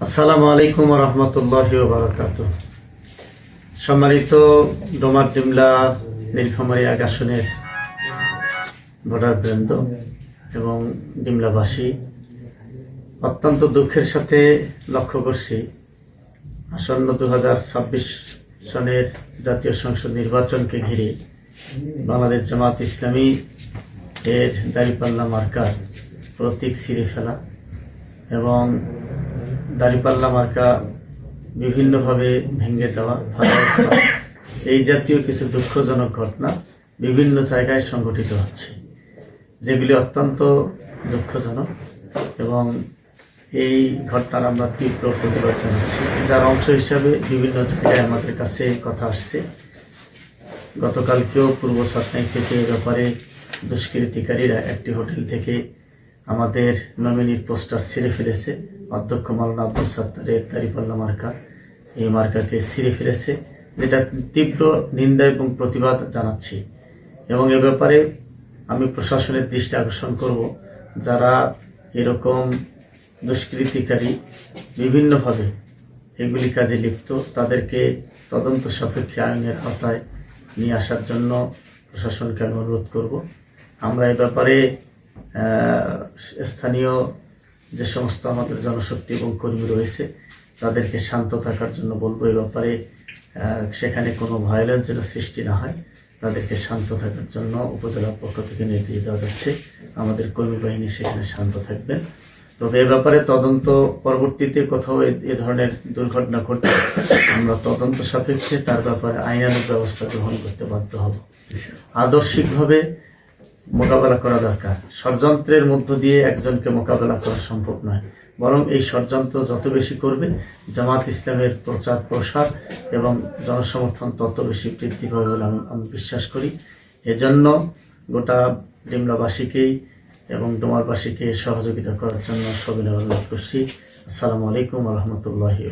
আসসালামু আলাইকুম রহমতুল্লাহ বারকাত সম্মানিত ডোমার ডিমলা নীলফামারী আকাশনের ভোটার বৃন্দ এবং ডিমলাবাসী, অত্যন্ত দুঃখের সাথে লক্ষ্য করছি, আসন্ন দু হাজার ছাব্বিশ সনের জাতীয় সংসদ নির্বাচনকে ঘিরে বাংলাদেশ জামাত ইসলামী এর দাঁড়িপাল্লা মার্কার প্রতীক ছিঁড়ে ফেলা এবং দাঁড়িপাল্লা মার্কা বিভিন্নভাবে ভেঙে দেওয়া এই জাতীয় কিছু দুঃখজনক ঘটনা বিভিন্ন জায়গায় সংঘটিত হচ্ছে, যেগুলি অত্যন্ত দুঃখজনক এবং এই ঘটনার আমরা তীব্র প্রতিবাদ জানাচ্ছি। যার অংশ হিসাবে বিভিন্ন জায়গায় আমাদের কাছে কথা আসছে। গতকালকেও পূর্ব সাতনাই থেকে এ ব্যাপারে দুষ্কৃতিকারীরা একটি হোটেল থেকে আমাদের নমিনির পোস্টার ছিঁড়ে ফেলেছে। অধ্যক্ষ মাওলানা আব্দুল সাত্তারের দাঁড়িপাল্লা মার্কা। এই মার্কাকে ছিঁড়ে ফেলেছে, যেটা তীব্র নিন্দা এবং প্রতিবাদ জানাচ্ছি। এবং এ ব্যাপারে আমি প্রশাসনের দৃষ্টি আকর্ষণ করব, যারা এরকম দুষ্কৃতিকারী বিভিন্নভাবে এগুলি কাজে লিপ্ত, তাদেরকে তদন্ত সাপেক্ষে আইনের আওতায় নিয়ে আসার জন্য প্রশাসনকে আমি অনুরোধ করব। আমরা এ ব্যাপারে স্থানীয় যে সমস্ত আমাদের জনশক্তি এবং কর্মী রয়েছে তাদেরকে শান্ত থাকার জন্য বলব এ ব্যাপারে সেখানে কোনো ভায়োলেন্সের সৃষ্টি না হয় তাদেরকে শান্ত থাকার জন্য উপজেলার পক্ষ থেকে নির্দেশ দেওয়া যাচ্ছে। আমাদের কর্মী বাহিনী সেখানে শান্ত থাকবেন তবে এ ব্যাপারে তদন্ত পরবর্তীতে কোথাও এ- এ ধরনের দুর্ঘটনা ঘটলে আমরা তদন্ত সাপেক্ষে তার ব্যাপারে আইনানুগ ব্যবস্থা গ্রহণ করতে বাধ্য হব। আদর্শিকভাবে মোকাবেলা করা দরকার। ষড়যন্ত্রের মধ্য দিয়ে একজনকে মোকাবেলা করা সম্ভব নয়। বরং এই ষড়যন্ত্র যত বেশি করবে, জামাত ইসলামের প্রচার প্রসার এবং জনসমর্থন তত বেশি বৃদ্ধি পাবে বলে আমি আমি বিশ্বাস করি। এজন্য গোটা ডিমলাবাসীকেই এবং ডোমারবাসীকে সহযোগিতা করার জন্য সবিনয় অনুরোধ করছি। আসসালামু আলাইকুম রহমতুল্লাহি